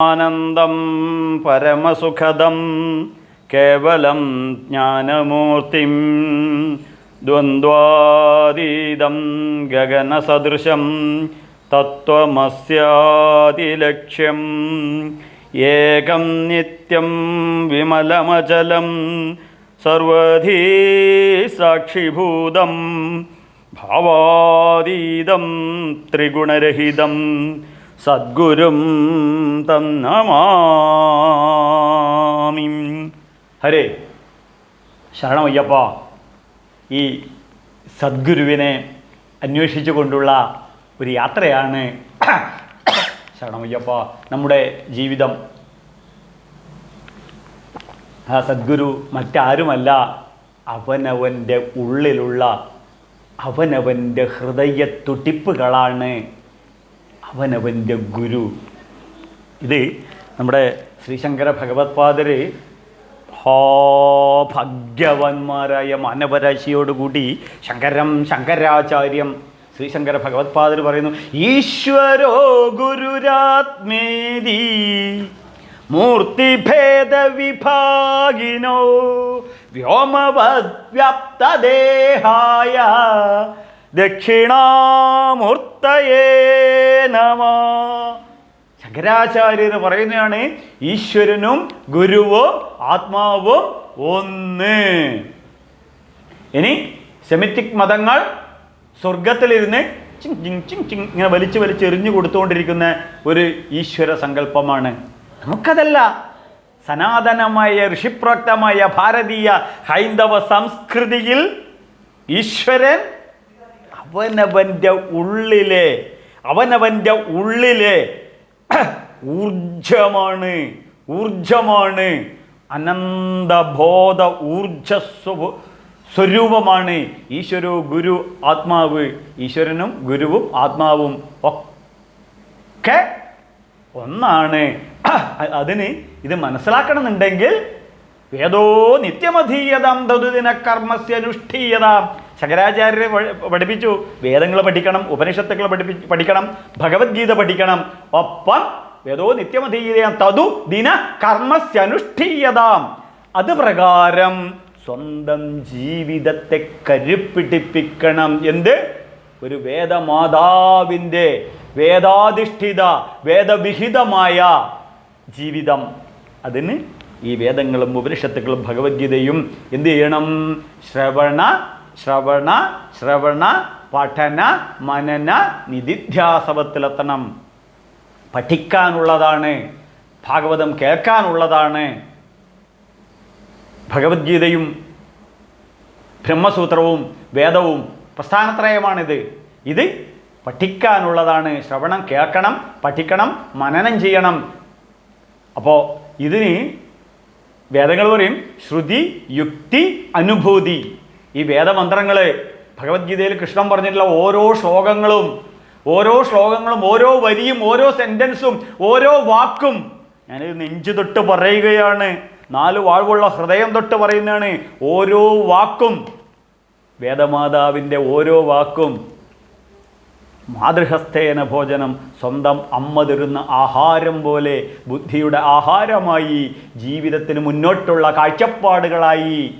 ആനന്ദം പരമസുഖദം കേവലം ജ്ഞാനമൂർത്തിം ദ്വന്ദ്വാതീതം ഗഗനസദൃശം തത്വമസ്യാതിലക്ഷ്യം ഏകം നിത്യം വിമലമചലം സർവധീ സാക്ഷിഭൂതം ഭാവാതീതം ത്രിഗുണരഹിതം സദ്ഗുരും തന്നമാമി ഹരേ ശരണമയ്യപ്പ. ഈ സദ്ഗുരുവിനെ അന്വേഷിച്ചു കൊണ്ടുള്ള ഒരു യാത്രയാണ് ശരണമയ്യപ്പ നമ്മുടെ ജീവിതം. ആ സദ്ഗുരു മറ്റാരുമല്ല അവനവന്റെ ഉള്ളിലുള്ള അവനവന്റെ ഹൃദയ തുടിപ്പുകളാണ് അവനവന്റെ ഗുരു. ഇത് നമ്മുടെ ശ്രീശങ്കര ഭഗവത്പാദര് ഹോ ഭാഗ്യവാന്മാരായ മാനവരാശിയോടുകൂടി ശങ്കരം ശങ്കരാചാര്യം ശ്രീശങ്കര ഭഗവത്പാദർ പറയുന്നു ഈശ്വരോ ഗുരുരാത്മേതി മൂർത്തിഭേദവിഭാഗിനോ വ്യോമവ്യാപ്തദേഹായ ദക്ഷിണാമൂർത്തയേ നമ. ശങ്കരാചാര്യർ പറയുന്നതാണ് ഈശ്വരനും ഗുരുവും ആത്മാവും ഒന്ന്. ഇനി സെമിറ്റിക് മതങ്ങൾ സ്വർഗത്തിലിരുന്ന് ചിങ് ചിങ് ചിങ് ചിങ് ഇങ്ങനെ വലിച്ചു വലിച്ച് എറിഞ്ഞു കൊടുത്തുകൊണ്ടിരിക്കുന്ന ഒരു ഈശ്വര സങ്കല്പമാണ്. നമുക്കതല്ല സനാതനമായ ഋഷിപ്രോക്തമായ ഭാരതീയ ഹൈന്ദവ സംസ്കൃതിയിൽ ഈശ്വരൻ അവനവന്റെ ഉള്ളിലെ അവനവന്റെ ഉള്ളിലെ ഊർജമാണ് ഊർജമാണ് അനന്തബോധ ഊർജ സ്വ- സ്വരൂപമാണ് ഈശ്വരു ഗുരു ആത്മാവ്. ഈശ്വരനും ഗുരുവും ആത്മാവും ഒക്കെ ഒന്നാണ്. അതിന് ഇത് മനസ്സിലാക്കണമെന്നുണ്ടെങ്കിൽ വേദോ നിത്യമധീയതാം തതുദിന കർമ്മസ്യ അനുഷ്ഠീയതാം ശങ്കരാചാര്യരെ പഠി- പഠിപ്പിച്ചു വേദങ്ങൾ പഠിക്കണം ഉപനിഷത്തുകൾ പഠിപ്പി പഠിക്കണം ഭഗവത്ഗീത പഠിക്കണം. ഒപ്പം വേദോ നിത്യമധീയതയാം തതു ദിന കർമ്മസ്യനുഷ്ഠീയതാം. അത് പ്രകാരം സ്വന്തം ജീവിതത്തെ കരുപ്പിടിപ്പിക്കണം. എന്ത്? ഒരു വേദമാതാവിന്റെ വേദാധിഷ്ഠിത വേദവിഹിതമായ ജീവിതം. അതിന് ഈ വേദങ്ങളും ഉപനിഷത്തുക്കളും ഭഗവത്ഗീതയും എന്ത് ചെയ്യണം? ശ്രവണ ശ്രവണ ശ്രവണ പഠന മനന നിധിധ്യാസവത്തിലെത്തണം. പഠിക്കാനുള്ളതാണ്. ഭാഗവതം കേൾക്കാനുള്ളതാണ്. ഭഗവത്ഗീതയും ബ്രഹ്മസൂത്രവും വേദവും പ്രസ്ഥാനത്രയമാണിത്. ഇത് പഠിക്കാനുള്ളതാണ്. ശ്രവണം കേൾക്കണം പഠിക്കണം മനനം ചെയ്യണം. അപ്പോൾ ഇതിന് വേദങ്ങൾ പറയും ശ്രുതി യുക്തി അനുഭൂതി. ഈ വേദമന്ത്രങ്ങൾ ഭഗവത്ഗീതയിൽ കൃഷ്ണൻ പറഞ്ഞിട്ടുള്ള ഓരോ ശ്ലോകങ്ങളും ഓരോ ശ്ലോകങ്ങളും ഓരോ വരിയും ഓരോ സെന്റൻസും ഓരോ വാക്കും ഞാനിത് നെഞ്ചു തൊട്ട് പറയുകയാണ്. നാല് വാഴ്വുള്ള ഹൃദയം തൊട്ട് പറയുന്നതാണ് ഓരോ വാക്കും. വേദമാതാവിന്റെ ഓരോ വാക്കും. മാതൃഹസ്തേന ഭോജനം സ്വന്തം അമ്മ തരുന്ന ആഹാരം പോലെ ബുദ്ധിയുടെ ആഹാരമായി ജീവിതത്തിന് മുന്നോട്ടുള്ള കാഴ്ചപ്പാടുകളായി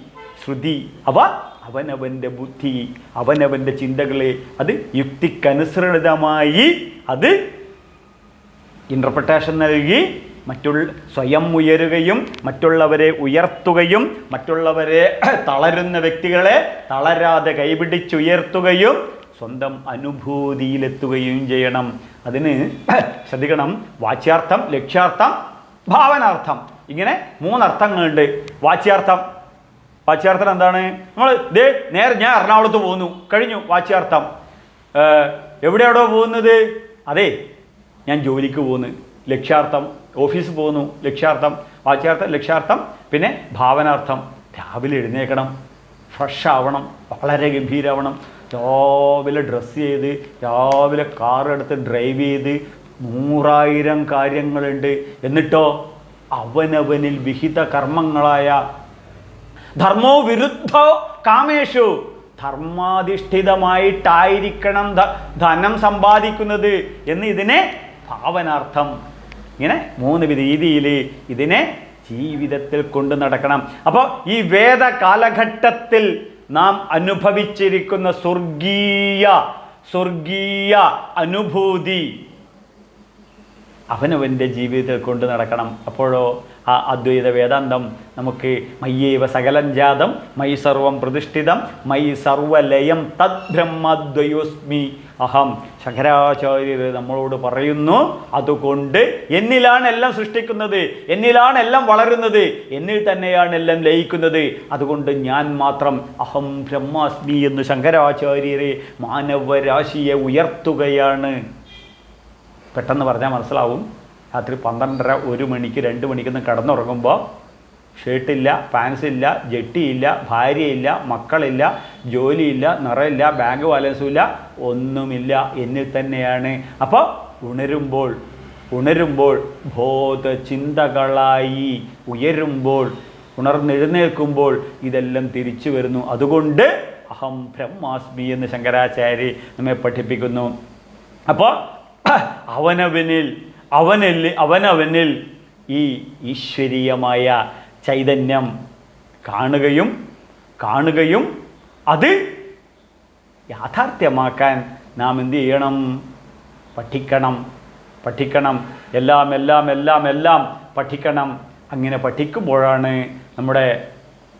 ശ്രുതി അവ അവനവന്റെ ബുദ്ധി അവനവന്റെ ചിന്തകളെ അത് യുക്തിക്കനുസൃതമായി അത് ഇന്റർപ്രിട്ടേഷൻ നൽകി മറ്റുള്ള സ്വയം ഉയരുകയും മറ്റുള്ളവരെ ഉയർത്തുകയും മറ്റുള്ളവരെ തളരുന്ന വ്യക്തികളെ തളരാതെ കൈപിടിച്ചുയർത്തുകയും സ്വന്തം അനുഭൂതിയിലെത്തുകയും ചെയ്യണം. അതിന് ശ്രദ്ധിക്കണം. വാച്യാർത്ഥം ലക്ഷ്യാർത്ഥം ഭാവനാർത്ഥം. ഇങ്ങനെ മൂന്നർത്ഥങ്ങളുണ്ട്. വാച്യാർത്ഥം വാച്യാർത്ഥം എന്താണ്? നമ്മൾ ദേ നേരെ ഞാൻ എറണാകുളത്ത് പോകുന്നു. കഴിഞ്ഞു വാച്യാർത്ഥം. എവിടെയാണോ പോകുന്നത്? അതെ ഞാൻ ജോലിക്ക് പോകുന്നു. ലക്ഷ്യാർത്ഥം ഓഫീസ് പോകുന്നു. ലക്ഷ്യാർത്ഥം വാച്യാർത്ഥം ലക്ഷ്യാർത്ഥം പിന്നെ ഭാവനാർത്ഥം. രാവിലെ എഴുന്നേക്കണം. ഫ്രഷ് ആവണം. വളരെ ഗംഭീരാവണം. രാവിലെ ഡ്രസ്സ് ചെയ്ത് രാവിലെ കാർ എടുത്ത് ഡ്രൈവ് ചെയ്ത് നൂറായിരം കാര്യങ്ങളുണ്ട്. എന്നിട്ടോ അവനവനിൽ വിഹിത കർമ്മങ്ങളായ ധർമ്മോ വിരുദ്ധോ കാമേഷു. ധർമാധിഷ്ഠിതമായിട്ടായിരിക്കണം ധനം സമ്പാദിക്കുന്നത്. എന്ന് ഇതിനെ ഭാവനാർത്ഥം. ഇങ്ങനെ മൂന്ന് രീതിയിൽ ഇതിനെ ജീവിതത്തിൽ കൊണ്ടു നടക്കണം. അപ്പോൾ ഈ വേദ കാലഘട്ടത്തിൽ നാം അനുഭവിച്ചിരിക്കുന്ന സ്വർഗീയ സ്വർഗീയ അനുഭൂതി അവനവന്റെ ജീവിതത്തിൽ കൊണ്ടു നടക്കണം. അപ്പോഴോ ആ അദ്വൈത വേദാന്തം നമുക്ക് മയ്യേവ ജാതം മൈ സർവം പ്രതിഷ്ഠിതം മൈ സർവലയം തദ് ബ്രഹ്മദ്വയോസ്മി. അഹം. ശങ്കരാചാര്യർ നമ്മളോട് പറയുന്നു അതുകൊണ്ട് എന്നിലാണ് എല്ലാം സൃഷ്ടിക്കുന്നത് എന്നിലാണ് എല്ലാം വളരുന്നത് എന്നിൽ തന്നെയാണ് എല്ലാം ലയിക്കുന്നത്. അതുകൊണ്ട് ഞാൻ മാത്രം അഹം ബ്രഹ്മാസ്മി എന്ന് ശങ്കരാചാര്യരെ മാനവരാശിയെ ഉയർത്തുകയാണ്. പെട്ടെന്ന് പറഞ്ഞാൽ മനസ്സിലാവും. രാത്രി പന്ത്രണ്ടര ഒരു മണിക്ക് രണ്ട് മണിക്കൊന്ന് കിടന്നുറങ്ങുമ്പോൾ ഷർട്ടില്ല പാൻസ് ഇല്ല ജട്ടിയില്ല ഭാര്യയില്ല മക്കളില്ല ജോലിയില്ല നിറയില്ല ബാങ്ക് ബാലൻസും ഇല്ല ഒന്നുമില്ല. എന്നിൽ തന്നെയാണ്. അപ്പോൾ ഉണരുമ്പോൾ ഉണരുമ്പോൾ ബോധചിന്തകളായി ഉയരുമ്പോൾ ഉണർന്നെഴുന്നേൽക്കുമ്പോൾ ഇതെല്ലാം തിരിച്ചു വരുന്നു. അതുകൊണ്ട് അഹം ബ്രഹ്മാസ്മി എന്ന് ശങ്കരാചാര്യ നമ്മെ പഠിപ്പിക്കുന്നു. അപ്പോൾ അവനവനിൽ അവനിൽ അവനവനിൽ ഈ ഈശ്വരീയമായ ചൈതന്യം കാണുകയും കാണുകയും അത് യാഥാർത്ഥ്യമാക്കാൻ നാം എന്ത് ചെയ്യണം? പഠിക്കണം പഠിക്കണം. എല്ലാം എല്ലാം എല്ലാം എല്ലാം പഠിക്കണം. അങ്ങനെ പഠിക്കുമ്പോഴാണ് നമ്മുടെ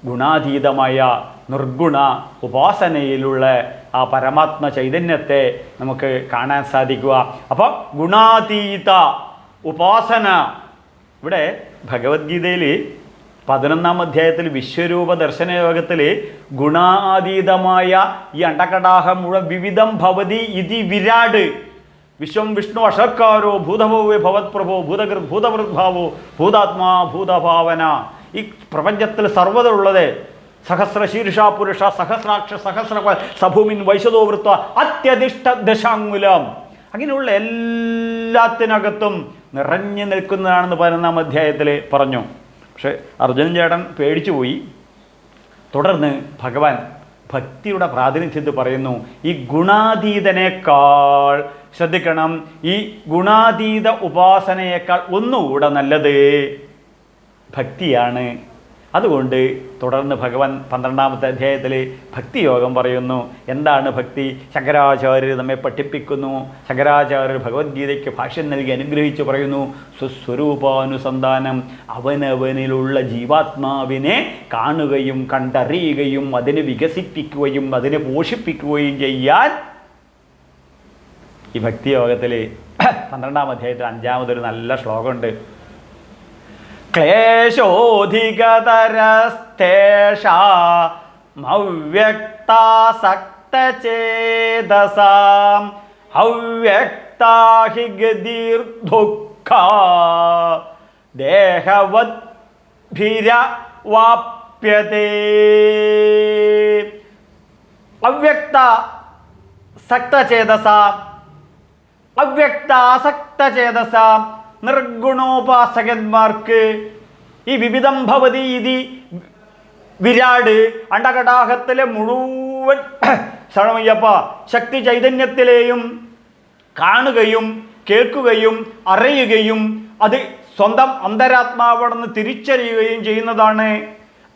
ഗുണാതീതമായ നിർഗുണ ഉപാസനയിലുള്ള ആ പരമാത്മ ചൈതന്യത്തെ നമുക്ക് കാണാൻ സാധിക്കുക. അപ്പോൾ ഗുണാതീത ഉപാസന. ഇവിടെ ഭഗവത്ഗീതയിൽ പതിനൊന്നാം അധ്യായത്തിൽ വിശ്വരൂപ ദർശന യോഗത്തിൽ ഗുണാതീതമായ ഈ അണ്ടകടാഹം മുഴുവൻ വിവിധം ഭവതി ഇതി വിരാട്. വിശ്വം വിഷ്ണു അഷർക്കാരോ ഭൂതഭവേ ഭവത്പ്രഭോ ഭൂതകൃ ഭൂതഭൃദ്ഭാവോ ഭൂതാത്മാ ഭൂതഭാവന. ഈ പ്രപഞ്ചത്തിൽ സർവതുള്ളത് സഹസ്ര ശീർഷ പുരുഷ സഹസ്രാക്ഷ സഹസ്ര സഭൂമിൻ വൈശദോ വൃത്വ അത്യധിഷ്ഠ ദശാങ്കുലം. അങ്ങനെയുള്ള എല്ലാത്തിനകത്തും നിറഞ്ഞു നിൽക്കുന്നതാണെന്ന് പതിനൊന്നാം അധ്യായത്തിൽ പറഞ്ഞു. പക്ഷേ അർജുനൻ ചേട്ടൻ പേടിച്ചു പോയി. തുടർന്ന് ഭഗവാൻ ഭക്തിയുടെ പ്രാതിനിധ്യത്തിൽ പറയുന്നു ഈ ഗുണാതീതനേക്കാൾ ശ്രദ്ധിക്കണം ഈ ഗുണാതീത ഉപാസനയേക്കാൾ ഒന്നുകൂടെ നല്ലത് ഭക്തിയാണ് അതുകൊണ്ട് തുടർന്ന് ഭഗവാൻ പന്ത്രണ്ടാമത്തെ അധ്യായത്തിൽ ഭക്തിയോഗം പറയുന്നു. എന്താണ് ഭക്തി? ശങ്കരാചാര്യർ നമ്മെ പഠിപ്പിക്കുന്നു. ശങ്കരാചാര്യർ ഭഗവത്ഗീതയ്ക്ക് ഭാഷ്യം നൽകി അനുഗ്രഹിച്ചു പറയുന്നു സ്വസ്വരൂപാനുസന്ധാനം അവനവനിലുള്ള ജീവാത്മാവിനെ കാണുകയും കണ്ടറിയുകയും അതിനെ വികസിപ്പിക്കുകയും അതിനെ പോഷിപ്പിക്കുകയും ചെയ്യാൻ. ഈ ഭക്തിയോഗത്തിൽ പന്ത്രണ്ടാം അധ്യായത്തിൽ അഞ്ചാമതൊരു നല്ല ശ്ലോകമുണ്ട്. ക്ലേശോധികതരസ്തേഷാ അവ്യക്താസക്തചേതസാം അവ്യക്താഹി ഗതിർദുഃഖ ദേഹവദ്ഭിര വാപ്യതേ അവ്യക്ത സക്തചേതസ അവ്യക്താസക്തചേതസ നിർഗുണോപാസകന്മാർക്ക് ഈ വിവിധം ഭവതി ഇതി വിരാട് അണ്ടകടാഹത്തിലെ മുഴുവൻ ശരണമയ്യപ്പ ശക്തി ചൈതന്യത്തിലെയും കാണുകയും കേൾക്കുകയും അറിയുകയും അത് സ്വന്തം അന്തരാത്മാവണെന്ന് തിരിച്ചറിയുകയും ചെയ്യുന്നതാണ്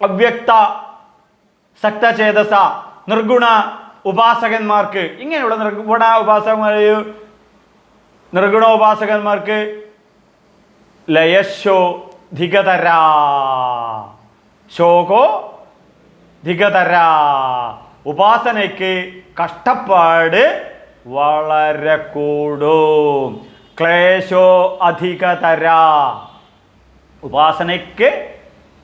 അവ്യക്ത സക്തചേതസ നിർഗുണ ഉപാസകന്മാർക്ക്. ഇങ്ങനെയുള്ള നിർഗുണ ഉപാസകന്മാർ നിർഗുണോപാസകന്മാർക്ക് ലയശോ ധികതര ശോകോ ധികതര ഉപാസനയ്ക്ക് കഷ്ടപ്പാട് വളരെ കൂടും ക്ലേശോ അധികതര. ഉപാസനയ്ക്ക്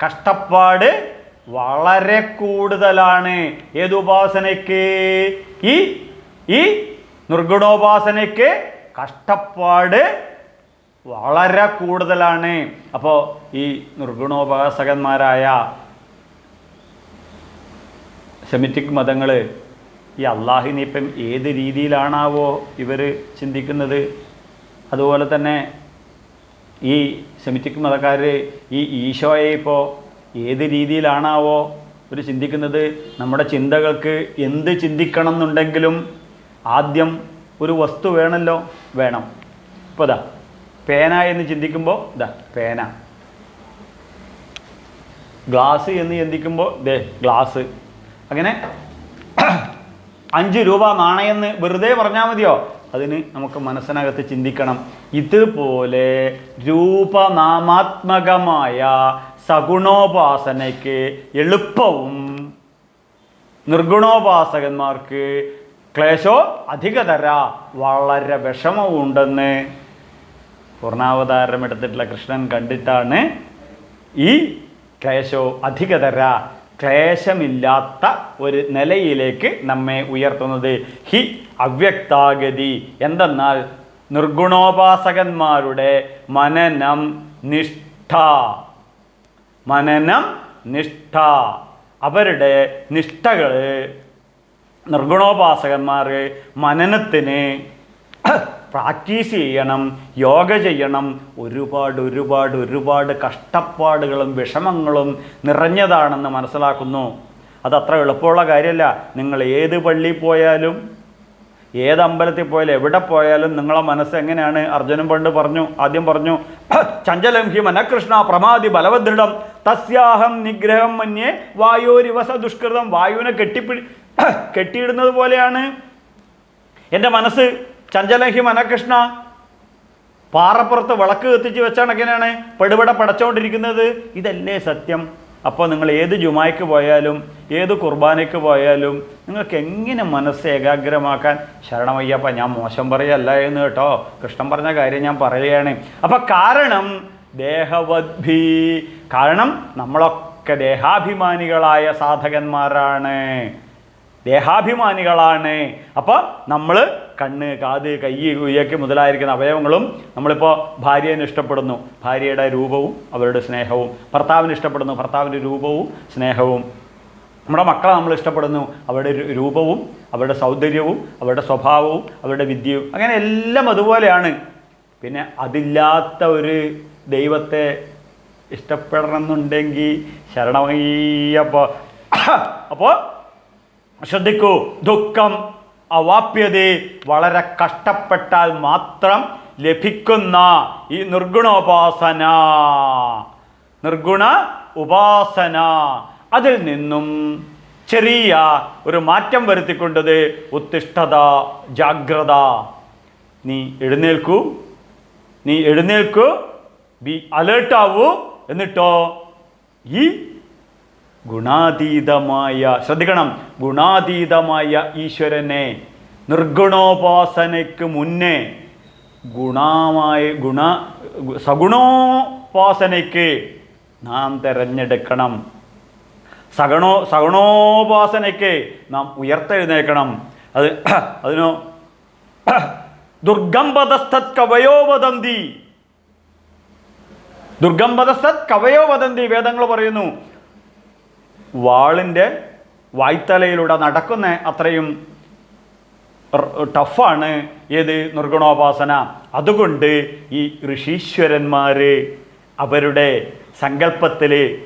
കഷ്ടപ്പാട് വളരെ കൂടുതലാണ് ഏത് ഉപാസനയ്ക്ക്? ഈ ഈ നിർഗുണോപാസനയ്ക്ക് കഷ്ടപ്പാട് വളരെ കൂടുതലാണ്. അപ്പോൾ ഈ നിർഗുണോപാസകന്മാരായ സെമിറ്റിക് മതങ്ങൾ ഈ അള്ളാഹിനെ ഇപ്പം ഏത് രീതിയിലാണാവോ ഇവർ ചിന്തിക്കുന്നത്? അതുപോലെ തന്നെ ഈ സെമിറ്റിക് മതക്കാർ ഈ ഈശോയെ ഇപ്പോൾ ഏത് രീതിയിലാണാവോ ഇവർ ചിന്തിക്കുന്നത്? നമ്മുടെ ചിന്തകൾക്ക് എന്ത് ചിന്തിക്കണം എന്നുണ്ടെങ്കിലും ആദ്യം ഒരു വസ്തു വേണമല്ലോ വേണം. ഇപ്പോൾ പേന എന്ന് ചിന്തിക്കുമ്പോൾ ഇതാ പേന. ഗ്ലാസ് എന്ന് ചിന്തിക്കുമ്പോൾ ദേ ഗ്ലാസ്. അങ്ങനെ അഞ്ച് രൂപ നാണയെന്ന് വെറുതെ പറഞ്ഞാൽ മതിയോ? അതിന് നമുക്ക് മനസ്സിനകത്ത് ചിന്തിക്കണം. ഇതുപോലെ രൂപനാമാത്മകമായ സഗുണോപാസനയ്ക്ക് എളുപ്പവും നിർഗുണോപാസകന്മാർക്ക് ക്ലേശോ അധികതര വളരെ വിഷമവും ഉണ്ടെന്ന് പൂർണാവതാരം എടുത്തിട്ടുള്ള കൃഷ്ണൻ കണ്ടിട്ടാണ് ഈ ക്ലേശോ അധികതര ക്ലേശമില്ലാത്ത ഒരു നിലയിലേക്ക് നമ്മെ ഉയർത്തുന്നത്. ഹി അവ്യക്താഗതി. എന്തെന്നാൽ നിർഗുണോപാസകന്മാരുടെ മനനം നിഷ്ഠ. മനനം നിഷ്ഠ. അവരുടെ നിഷ്ഠകൾ നിർഗുണോപാസകന്മാർ മനനത്തിന് പ്രാക്ടീസ് ചെയ്യണം യോഗ ചെയ്യണം. ഒരുപാട് ഒരുപാട് ഒരുപാട് കഷ്ടപ്പാടുകളും വിഷമങ്ങളും നിറഞ്ഞതാണെന്ന് മനസ്സിലാക്കുന്നു. അതത്ര എളുപ്പമുള്ള കാര്യമല്ല. നിങ്ങൾ ഏത് പള്ളിയിൽ പോയാലും ഏത് അമ്പലത്തിൽ പോയാലും എവിടെ പോയാലും നിങ്ങളെ മനസ്സ് എങ്ങനെയാണ്? അർജുനൻ പണ്ട് പറഞ്ഞു ആദ്യം പറഞ്ഞു ചഞ്ചലം ഹി മനകൃഷ്ണ പ്രമാതി ബലവദൃഢം തസ്യാഹം നിഗ്രഹം മന്യേ വായോരിവസ ദുഷ്കൃതം. വായുവിനെ കെട്ടിപ്പിടി കെട്ടിയിടുന്നത് പോലെയാണ്. എന്റെ മനസ്സ് ചഞ്ചലം ഹി മനകൃഷ്ണ പാറപ്പുറത്ത് വിളക്ക് കത്തിച്ച് വെച്ചാണ് എങ്ങനെയാണ് പെടുപെട പടച്ചുകൊണ്ടിരിക്കുന്നത് ഇതല്ലേ സത്യം. അപ്പോൾ നിങ്ങൾ ഏത് ജുമായ്ക്ക് പോയാലും ഏത് കുർബാനയ്ക്ക് പോയാലും നിങ്ങൾക്ക് എങ്ങനെ മനസ്സ് ഏകാഗ്രമാക്കാൻ? ശരണമയ്യപ്പ ഞാൻ മോശം പറയല്ല എന്ന് കേട്ടോ. കൃഷ്ണൻ പറഞ്ഞ കാര്യം ഞാൻ പറയുകയാണ്. അപ്പം കാരണം ദേഹവദ്ഭി കാരണം നമ്മളൊക്കെ ദേഹാഭിമാനികളായ സാധകന്മാരാണ്. ദേഹാഭിമാനികളാണ്. അപ്പോൾ നമ്മൾ കണ്ണ് കാത് കൈ കുയ്യൊക്കെ മുതലായിരിക്കുന്ന അവയവങ്ങളും നമ്മളിപ്പോൾ ഭാര്യനെ ഇഷ്ടപ്പെടുന്നു. ഭാര്യയുടെ രൂപവും അവരുടെ സ്നേഹവും. ഭർത്താവിനെ ഇഷ്ടപ്പെടുന്നു ഭർത്താവിന്റെ രൂപവും സ്നേഹവും. നമ്മുടെ മക്കളെ നമ്മൾ ഇഷ്ടപ്പെടുന്നു അവരുടെ രൂപവും അവരുടെ സൗന്ദര്യവും അവരുടെ സ്വഭാവവും അവരുടെ വിദ്യയും അങ്ങനെ എല്ലാം അതുപോലെയാണ്. പിന്നെ അതില്ലാത്ത ഒരു ദൈവത്തെ ഇഷ്ടപ്പെടണമെന്നുണ്ടെങ്കിൽ ശരണമയ്യപ്പോൾ അപ്പോൾ ശ്രദ്ധിക്കൂ ദുഃഖം അവാപ്യത വളരെ കഷ്ടപ്പെട്ടാൽ മാത്രം ലഭിക്കുന്ന ഈ നിർഗുണോപാസന. നിർഗുണ ഉപാസന. അതിൽ നിന്നും ചെറിയ ഒരു മാറ്റം വരുത്തിക്കൊണ്ടത് ഉത്തിഷ്ഠത ജാഗ്രത. നീ എഴുന്നേൽക്കൂ. നീ എഴുന്നേൽക്കൂ. ബി അലേർട്ടാവൂ. എന്നിട്ടോ ഈ ഗുണാതീതമായ ശ്രദ്ധിക്കണം ഗുണാതീതമായ ഈശ്വരനെ നിർഗുണോപാസനയ്ക്ക് മുന്നേ ഗുണമായ ഗുണ സഗുണോപാസനയ്ക്ക് നാം തിരഞ്ഞെടുക്കണം. സഗണോ സഗുണോപാസനയ്ക്ക് നാം ഉയർത്തെഴുന്നേക്കണം അത് അതിനോ ദുർഗംബതസ്ഥത് കവയോ വദന്തി ദുർഗംബതസ്ഥത് കവയോ വദന്തി വേദങ്ങൾ പറയുന്നു വാളിന്റെ വായ്ത്തലയിലൂടെ നടക്കുന്ന അത്രയും ടഫാണ് ഏത് നിർഗുണോപാസന. അതുകൊണ്ട് ഈ ഋഷീശ്വരന്മാർ അവരുടെ സങ്കല്പത്തിൽ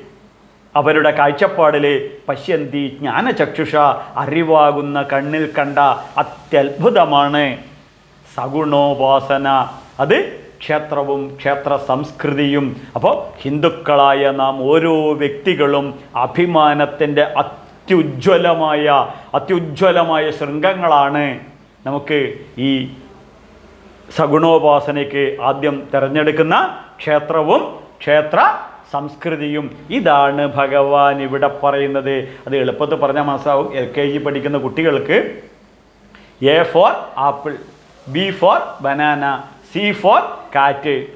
അവരുടെ കാഴ്ചപ്പാടിൽ പശ്യന്തി ജ്ഞാനചക്ഷുഷ അറിവാകുന്ന കണ്ണിൽ കണ്ട അത്യത്ഭുതമാണ് സഗുണോപാസന. അത് ക്ഷേത്രവും ക്ഷേത്ര സംസ്കൃതിയും അപ്പോൾ ഹിന്ദുക്കളായ നാം ഓരോ വ്യക്തികളും അഭിമാനത്തിന്റെ അത്യുജ്വലമായ അത്യുജ്വലമായ ശൃംഗങ്ങളാണ്. നമുക്ക് ഈ സഗുണോപാസനയ്ക്ക് ആദ്യം തിരഞ്ഞെടുക്കുന്ന ക്ഷേത്രവും ക്ഷേത്ര സംസ്കൃതിയും ഇതാണ് ഭഗവാൻ ഇവിടെ പറയുന്നത്. അത് എളുപ്പത്തിൽ പറഞ്ഞാൽ മനസ്സിലാവും. എൽ കെ ജി പഠിക്കുന്ന കുട്ടികൾക്ക് A for apple B for banana C for cat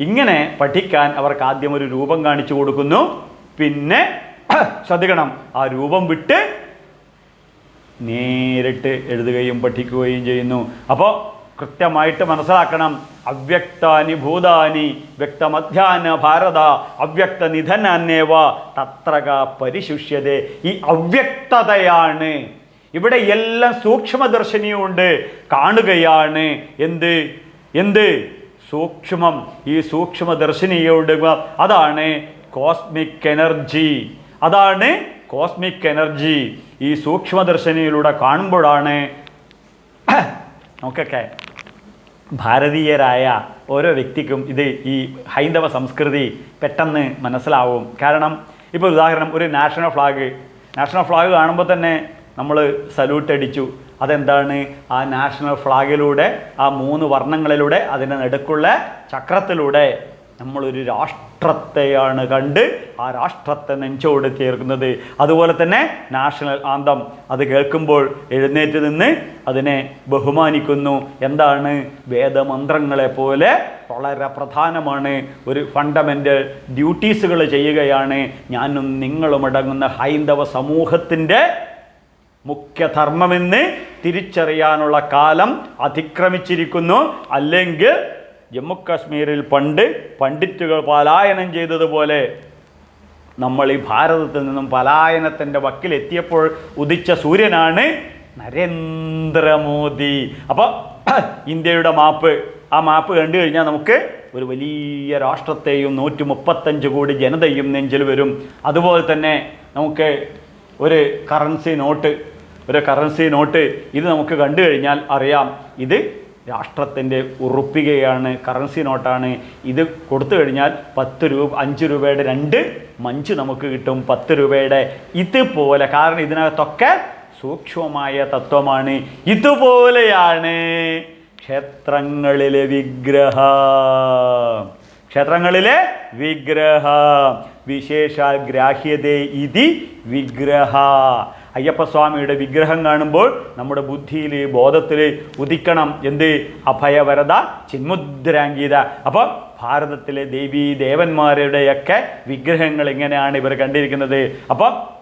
ഇങ്ങനെ പഠിക്കാൻ അവർക്ക് ആദ്യം ഒരു രൂപം കാണിച്ചു കൊടുക്കുന്നു. പിന്നെ ശ്രദ്ധിക്കണം. ആ രൂപം വിട്ട് നേരിട്ട് എഴുതുകയും പഠിക്കുകയും ചെയ്യുന്നു. അപ്പോൾ കൃത്യമായിട്ട് മനസ്സിലാക്കണം. അവ്യക്താനി ഭൂതാനി വ്യക്തമധ്യാന ഭാരത അവ്യക്ത നിധനാന്നേവ തത്രക പരിശുഷ്യത. ഈ അവ്യക്തതയാണ്. ഇവിടെ എല്ലാം സൂക്ഷ്മദർശിനിയുണ്ട്. കാണുകയാണ്. എന്ത്? എന്ത്? സൂക്ഷ്മം. ഈ സൂക്ഷ്മദർശിനിയോട് അതാണ് കോസ്മിക് എനർജി അതാണ് കോസ്മിക് എനർജി ഈ സൂക്ഷ്മദർശനിയിലൂടെ കാണുമ്പോഴാണ് നമുക്കൊക്കെ ഭാരതീയരായ ഓരോ വ്യക്തിക്കും ഇത് ഈ ഹൈന്ദവ സംസ്കൃതി പെട്ടെന്ന് മനസ്സിലാവും. കാരണം ഇപ്പോൾ ഉദാഹരണം ഒരു നാഷണൽ ഫ്ലാഗ് നാഷണൽ ഫ്ലാഗ് കാണുമ്പോൾ തന്നെ നമ്മൾ സല്യൂട്ട് അടിച്ചു. അതെന്താണ്? ആ നാഷണൽ ഫ്ലാഗിലൂടെ ആ മൂന്ന് വർണങ്ങളിലൂടെ അതിന്റെ നടുക്കുള്ള ചക്രത്തിലൂടെ നമ്മളൊരു രാഷ്ട്രത്തെയാണ് കണ്ട് ആ രാഷ്ട്രത്തെ നെഞ്ചോട് ചേർക്കുന്നത്. അതുപോലെ തന്നെ നാഷണൽ ആന്തം അത് കേൾക്കുമ്പോൾ എഴുന്നേറ്റ് നിന്ന് അതിനെ ബഹുമാനിക്കുന്നു. എന്താണ്? വേദമന്ത്രങ്ങളെ പോലെ വളരെ പ്രധാനമാണ്. ഒരു ഫണ്ടമെന്റൽ ഡ്യൂട്ടീസുകൾ ചെയ്യുകയാണ്. ഞാനും നിങ്ങളും അടങ്ങുന്ന ഹൈന്ദവ സമൂഹത്തിന്റെ മുഖ്യധർമ്മമെന്ന് തിരിച്ചറിയാനുള്ള കാലം അതിക്രമിച്ചിരിക്കുന്നു. അല്ലെങ്കിൽ ജമ്മുകാശ്മീരിൽ പണ്ട് പണ്ഡിറ്റുകൾ പലായനം ചെയ്തതുപോലെ നമ്മൾ ഈ ഭാരതത്തിൽ നിന്നും പലായനത്തിന്റെ വക്കിലെത്തിയപ്പോൾ ഉദിച്ച സൂര്യനാണ് നരേന്ദ്രമോദി. അപ്പോൾ ഇന്ത്യയുടെ മാപ്പ് ആ മാപ്പ് കണ്ടു കഴിഞ്ഞാൽ നമുക്ക് ഒരു വലിയ രാഷ്ട്രത്തെയും നൂറ്റി മുപ്പത്തഞ്ച് കോടി ജനതയും നെഞ്ചിൽ വരും. അതുപോലെ തന്നെ നമുക്ക് ഒരു കറൻസി നോട്ട് ഒരു കറൻസി നോട്ട് ഇത് നമുക്ക് കണ്ടു കഴിഞ്ഞാൽ അറിയാം. ഇത് രാഷ്ട്രത്തിന്റെ ഉറുപ്പികയാണ് കറൻസി നോട്ടാണ് ഇത് കൊടുത്തു കഴിഞ്ഞാൽ പത്ത് രൂപ അഞ്ച് രൂപയുടെ രണ്ട് മഞ്ച് നമുക്ക് കിട്ടും പത്ത് രൂപയുടെ. ഇതുപോലെ കാരണം ഇതിനകത്തൊക്കെ സൂക്ഷ്മമായ തത്വമാണ്. ഇതുപോലെയാണ് ക്ഷേത്രങ്ങളിലെ വിഗ്രഹ. ക്ഷേത്രങ്ങളിലെ വിഗ്രഹ. വിശേഷ ഗ്രാഹ്യതേ ഇതി വിഗ്രഹ. അയ്യപ്പസ്വാമിയുടെ വിഗ്രഹം കാണുമ്പോൾ നമ്മുടെ ബുദ്ധിയിൽ ബോധത്തിൽ ഉദിക്കണം. എന്ത്? അഭയവരത ചിന്മുദ്രാംഗീത. അപ്പോൾ ഭാരതത്തിലെ ദേവീ ദേവന്മാരുടെയൊക്കെ വിഗ്രഹങ്ങൾ എങ്ങനെയാണ് ഇവർ കണ്ടിരിക്കുന്നത്? അപ്പം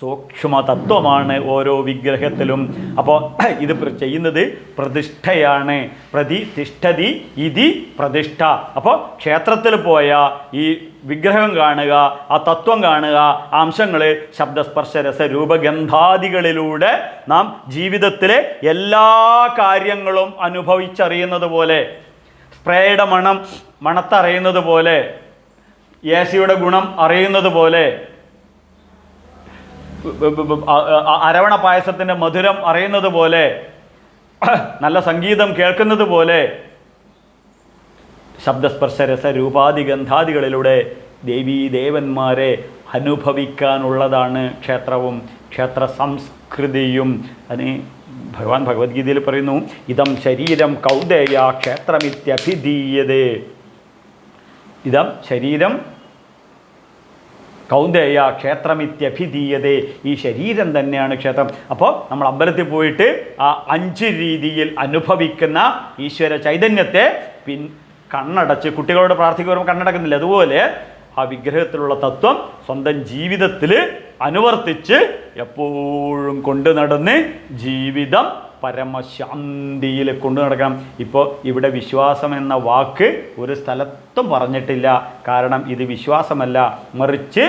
സൂക്ഷ്മ തത്വമാണ് ഓരോ വിഗ്രഹത്തിലും. അപ്പോൾ ഇത് ചെയ്യുന്നത് പ്രതിഷ്ഠയാണ്. പ്രതി തിഷ്ഠതി ഇതി പ്രതിഷ്ഠ. അപ്പോൾ ക്ഷേത്രത്തിൽ പോയ ഈ വിഗ്രഹം കാണുക ആ തത്വം കാണുക അംശങ്ങൾ ശബ്ദസ്പർശ രസ രൂപഗന്ധാദികളിലൂടെ നാം ജീവിതത്തിലെ എല്ലാ കാര്യങ്ങളും അനുഭവിച്ചറിയുന്നത് പോലെ സ്പ്രേയുടെ മണം മണത്തറിയുന്നത് പോലെ എ സിയുടെ ഗുണം അറിയുന്നത് പോലെ അരവണ പായസത്തിന്റെ മധുരം അറിയുന്നത് പോലെ നല്ല സംഗീതം കേൾക്കുന്നത് പോലെ ശബ്ദസ്പർശ രസ രൂപാദി ഗന്ധാദികളിലൂടെ ദേവീ ദേവന്മാരെ അനുഭവിക്കാനുള്ളതാണ് ക്ഷേത്രവും ക്ഷേത്ര സംസ്കൃതിയും. അതിന് ഭഗവാൻ ഭഗവത്ഗീതയിൽ പറയുന്നു ഇതം ശരീരം കൗദേയ ക്ഷേത്രമിത്യഭിധീയതേ. ഇതം ശരീരം കൗന്ദേയ ക്ഷേത്രമിത്യഭിധീയതേ. ഈ ശരീരം തന്നെയാണ് ക്ഷേത്രം. അപ്പോൾ നമ്മൾ അമ്പലത്തിൽ പോയിട്ട് ആ അഞ്ച് രീതിയിൽ അനുഭവിക്കുന്ന ഈശ്വര ചൈതന്യത്തെ പിൻ കണ്ണടച്ച് കുട്ടികളോട് പ്രാർത്ഥിക്കുമ്പോൾ കണ്ണടക്കുന്നില്ല. അതുപോലെ ആ വിഗ്രഹത്തിലുള്ള തത്വം സ്വന്തം ജീവിതത്തിൽ അനുവർത്തിച്ച് എപ്പോഴും കൊണ്ടു നടന്ന് ജീവിതം പരമശാന്തിയിൽ കൊണ്ടു നടക്കണം. ഇപ്പോൾ ഇവിടെ വിശ്വാസം എന്ന വാക്ക് ഒരു സ്ഥലത്തും പറഞ്ഞിട്ടില്ല. കാരണം ഇത് വിശ്വാസമല്ല. മറിച്ച്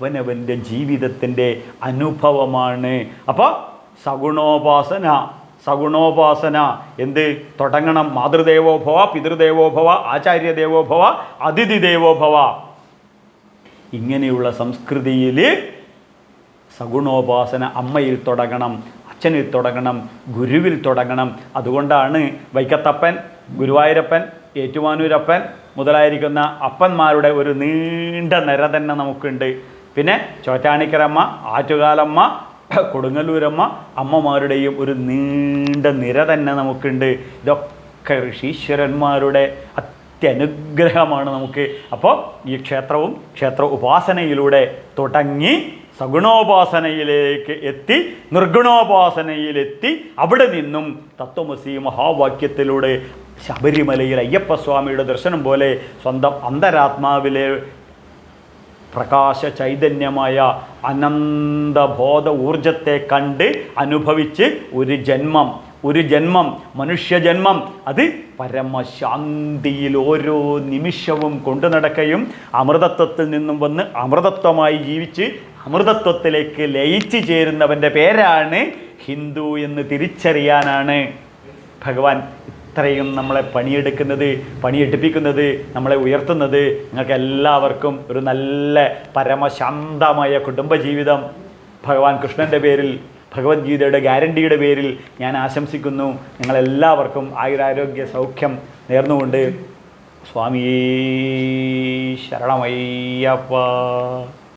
അവനവന്റെ ജീവിതത്തിന്റെ അനുഭവമാണ്. അപ്പോൾ സഗുണോപാസന സഗുണോപാസന. എന്ത്? തുടങ്ങണം. മാതൃദേവോഭവ പിതൃദേവോഭവ ആചാര്യദേവോഭവ അതിഥി ദേവോഭവ ഇങ്ങനെയുള്ള സംസ്കൃതിയിൽ സഗുണോപാസന അമ്മയിൽ തുടങ്ങണം. അച്ഛനിൽ തുടങ്ങണം ഗുരുവിൽ തുടങ്ങണം. അതുകൊണ്ടാണ് വൈക്കത്തപ്പൻ ഗുരുവായൂരപ്പൻ ഏറ്റുമാനൂരപ്പൻ മുതലായിരിക്കുന്ന അപ്പന്മാരുടെ ഒരു നീണ്ട നിര തന്നെ നമുക്കുണ്ട്. പിന്നെ ചോറ്റാണിക്കരമ്മ ആറ്റുകാലമ്മ കൊടുങ്ങല്ലൂരമ്മ അമ്മമാരുടെയും ഒരു നീണ്ട നിര തന്നെ നമുക്കുണ്ട്. ഇതൊക്കെ ഋഷീശ്വരന്മാരുടെ അത്യനുഗ്രഹമാണ് നമുക്ക്. അപ്പോൾ ഈ ക്ഷേത്രവും ക്ഷേത്ര ഉപാസനയിലൂടെ തുടങ്ങി സഗുണോപാസനയിലേക്ക് എത്തി നിർഗുണോപാസനയിലെത്തി അവിടെ നിന്നും തത്വമസി മഹാവാക്യത്തിലൂടെ ശബരിമലയിൽ അയ്യപ്പസ്വാമിയുടെ ദർശനം പോലെ സ്വന്തം അന്തരാത്മാവിലെ പ്രകാശ ചൈതന്യമായ അനന്തബോധ ഊർജത്തെ കണ്ട് അനുഭവിച്ച് ഒരു ജന്മം ഒരു ജന്മം മനുഷ്യജന്മം അത് പരമശാന്തിയിൽ ഓരോ നിമിഷവും കൊണ്ടു നടക്കുകയും അമൃതത്വത്തിൽ നിന്നും വന്ന് അമൃതത്വമായി ജീവിച്ച് അമൃതത്വത്തിലേക്ക് ലയിച്ചു ചേരുന്നവന്റെ പേരാണ് ഹിന്ദു എന്ന് തിരിച്ചറിയാനാണ്. ഭഗവാൻ ഇത്രയും നമ്മളെ പണിയെടുക്കുന്നത് പണിയെടുപ്പിക്കുന്നത് നമ്മളെ ഉയർത്തുന്നത്. നിങ്ങൾക്ക് എല്ലാവർക്കും ഒരു നല്ല പരമശാന്തമായ കുടുംബജീവിതം. ഭഗവാൻ കൃഷ്ണന്റെ പേരിൽ ഭഗവത്ഗീതയുടെ ഗ്യാരണ്ടിയുടെ പേരിൽ ഞാൻ ആശംസിക്കുന്നു. നിങ്ങളെല്ലാവർക്കും ആയുരാരോഗ്യ സൗഖ്യം നേർന്നുകൊണ്ട് സ്വാമിയേ ശരണമയ്യപ്പ.